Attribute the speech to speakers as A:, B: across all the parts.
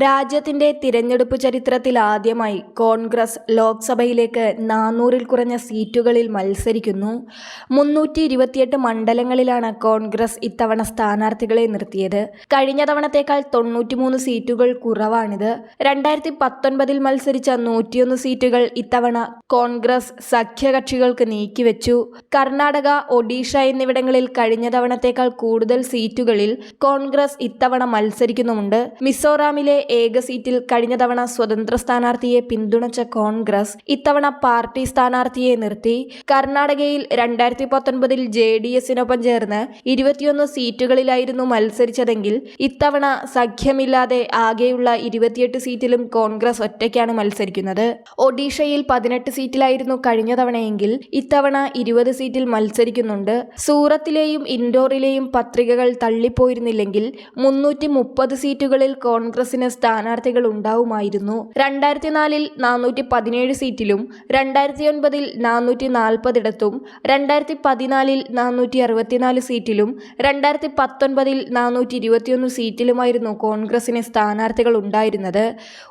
A: രാജ്യത്തിന്റെ തിരഞ്ഞെടുപ്പ് ചരിത്രത്തിൽ ആദ്യമായി കോൺഗ്രസ് ലോക്സഭയിലേക്ക് നാനൂറിൽ കുറഞ്ഞ സീറ്റുകളിൽ മത്സരിക്കുന്നു. മുന്നൂറ്റി ഇരുപത്തിയെട്ട് മണ്ഡലങ്ങളിലാണ് കോൺഗ്രസ് ഇത്തവണ സ്ഥാനാർത്ഥികളെ നിർത്തിയത്. കഴിഞ്ഞ തവണത്തേക്കാൾ തൊണ്ണൂറ്റിമൂന്ന് സീറ്റുകൾ കുറവാണിത്. രണ്ടായിരത്തി പത്തൊൻപതിൽ മത്സരിച്ച നൂറ്റിയൊന്ന് സീറ്റുകൾ ഇത്തവണ കോൺഗ്രസ് സഖ്യകക്ഷികൾക്ക് നീക്കിവെച്ചു. കർണാടക ഒഡീഷ എന്നിവിടങ്ങളിൽ കഴിഞ്ഞ തവണത്തേക്കാൾ കൂടുതൽ സീറ്റുകളിൽ കോൺഗ്രസ് ഇത്തവണ മത്സരിക്കുന്നുമുണ്ട്. മിസോറാമിലെ ഏക സീറ്റിൽ കഴിഞ്ഞ തവണ സ്വതന്ത്ര സ്ഥാനാർത്ഥിയെ പിന്തുണച്ച കോൺഗ്രസ് ഇത്തവണ പാർട്ടി സ്ഥാനാർത്ഥിയെ നിർത്തി. കർണാടകയിൽ രണ്ടായിരത്തി പത്തൊൻപതിൽ ജെ ഡി എസിനൊപ്പം ചേർന്ന് ഇരുപത്തിയൊന്ന് സീറ്റുകളിലായിരുന്നു മത്സരിച്ചതെങ്കിൽ ഇത്തവണ സഖ്യമില്ലാതെ ആകെയുള്ള ഇരുപത്തിയെട്ട് സീറ്റിലും കോൺഗ്രസ് ഒറ്റയ്ക്കാണ് മത്സരിക്കുന്നത്. ഒഡീഷയിൽ പതിനെട്ട് സീറ്റിലായിരുന്നു കഴിഞ്ഞ തവണയെങ്കിൽ ഇത്തവണ ഇരുപത് സീറ്റിൽ മത്സരിക്കുന്നുണ്ട്. സൂറത്തിലെയും ഇൻഡോറിലെയും പത്രികകൾ തള്ളിപ്പോയിരുന്നില്ലെങ്കിൽ മുന്നൂറ്റി മുപ്പത് സീറ്റുകളിൽ കോൺഗ്രസിന് സ്ഥാനാർത്ഥികൾ ഉണ്ടാവുമായിരുന്നു രണ്ടായിരത്തി നാലിൽ നാനൂറ്റി പതിനേഴ് സീറ്റിലും രണ്ടായിരത്തി ഒൻപതിൽ നാനൂറ്റി നാൽപ്പതിടത്തും രണ്ടായിരത്തി പതിനാലിൽ നാനൂറ്റി അറുപത്തിനാല് സീറ്റിലും രണ്ടായിരത്തി പത്തൊൻപതിൽ നാനൂറ്റി ഇരുപത്തിയൊന്ന് സീറ്റിലുമായിരുന്നു കോൺഗ്രസിന് സ്ഥാനാർത്ഥികൾ ഉണ്ടായിരുന്നത്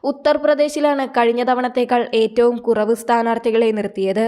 A: ഉത്തർപ്രദേശിലാണ് കഴിഞ്ഞ തവണത്തേക്കാൾ ഏറ്റവും കുറവ് സ്ഥാനാർത്ഥികളെ നിർത്തിയത്.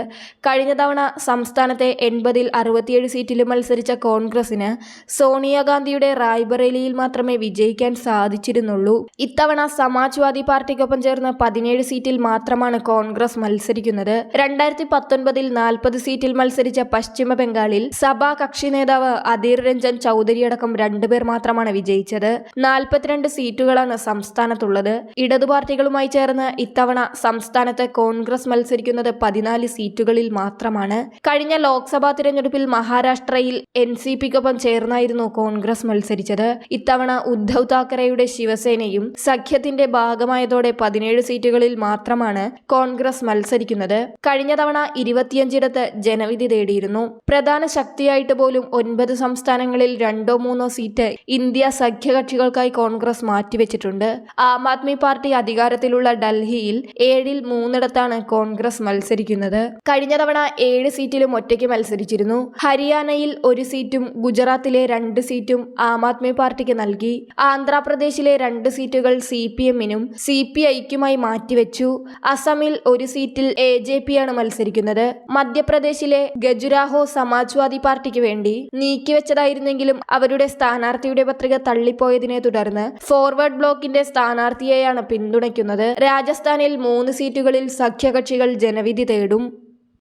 A: കഴിഞ്ഞ തവണ സംസ്ഥാനത്തെ എൺപതിൽ അറുപത്തിയേഴ് സീറ്റിലും മത്സരിച്ച കോൺഗ്രസിന് സോണിയാഗാന്ധിയുടെ റായ്ബറേലിയിൽ മാത്രമേ വിജയിക്കാൻ സാധിച്ചിരുന്നുള്ളൂ. ഇത്തവണ സമാജ്വാദി പാർട്ടിക്കൊപ്പം ചേർന്ന് പതിനേഴ് സീറ്റിൽ മാത്രമാണ് കോൺഗ്രസ് മത്സരിക്കുന്നത്. രണ്ടായിരത്തി പത്തൊൻപതിൽ നാൽപ്പത് സീറ്റിൽ മത്സരിച്ച പശ്ചിമ ബംഗാളിൽ സഭാ കക്ഷി നേതാവ് അധീർ രഞ്ജൻ ചൗധരി അടക്കം രണ്ടുപേർ മാത്രമാണ് വിജയിച്ചത്. നാൽപ്പത്തിരണ്ട് സീറ്റുകളാണ് സംസ്ഥാനത്തുള്ളത്. ഇടതു പാർട്ടികളുമായി ചേർന്ന് ഇത്തവണ സംസ്ഥാനത്ത് കോൺഗ്രസ് മത്സരിക്കുന്നത് പതിനാല് സീറ്റുകളിൽ മാത്രമാണ്. കഴിഞ്ഞ ലോക്സഭാ തിരഞ്ഞെടുപ്പിൽ മഹാരാഷ്ട്രയിൽ എൻ സി പിക്കൊപ്പം ചേർന്നായിരുന്നു കോൺഗ്രസ് മത്സരിച്ചത്. ഇത്തവണ ഉദ്ധവ് താക്കറെയുടെ ശിവസേനയും സഖ്യത്തിന്റെ ഭാഗമായതോടെ പതിനേഴ് സീറ്റുകളിൽ മാത്രമാണ് കോൺഗ്രസ് മത്സരിക്കുന്നത്. കഴിഞ്ഞ തവണ ഇരുപത്തിയഞ്ചിടത്ത് ജനവിധി തേടിയിരുന്നു. പ്രധാന ശക്തിയായിട്ട് പോലും ഒൻപത് സംസ്ഥാനങ്ങളിൽ രണ്ടോ മൂന്നോ സീറ്റ് ഇന്ത്യ സഖ്യകക്ഷികൾക്കായി കോൺഗ്രസ് മാറ്റിവെച്ചിട്ടുണ്ട്. ആം ആദ്മി പാർട്ടി അധികാരത്തിലുള്ള ഡൽഹിയിൽ ഏഴിൽ മൂന്നിടത്താണ് കോൺഗ്രസ് മത്സരിക്കുന്നത്. കഴിഞ്ഞ തവണ ഏഴ് സീറ്റിലും ഒറ്റയ്ക്ക് മത്സരിച്ചിരുന്നു. ഹരിയാനയിൽ ഒരു സീറ്റും ഗുജറാത്തിലെ രണ്ട് സീറ്റും ആം ആദ്മി പാർട്ടിക്ക് നൽകി. ആന്ധ്രാപ്രദേശിലെ രണ്ട് സീറ്റുകൾ സി പി എമ്മിനും സി പി ഐക്കുമായി മാറ്റിവെച്ചു. അസമിൽ ഒരു സീറ്റിൽ എ ജെ പി ആണ് മത്സരിക്കുന്നത്. മധ്യപ്രദേശിലെ ഗജുരാഹോ സമാജ്വാദി പാർട്ടിക്ക് വേണ്ടി നീക്കിവെച്ചതായിരുന്നെങ്കിലും അവരുടെ സ്ഥാനാർത്ഥിയുടെ പത്രിക തള്ളിപ്പോയതിനെ തുടർന്ന് ഫോർവേഡ് ബ്ലോക്കിന്റെ സ്ഥാനാർത്ഥിയെയാണ് പിന്തുണയ്ക്കുന്നത്. രാജസ്ഥാനിൽ മൂന്ന് സീറ്റുകളിൽ സഖ്യകക്ഷികൾ ജനവിധി തേടും.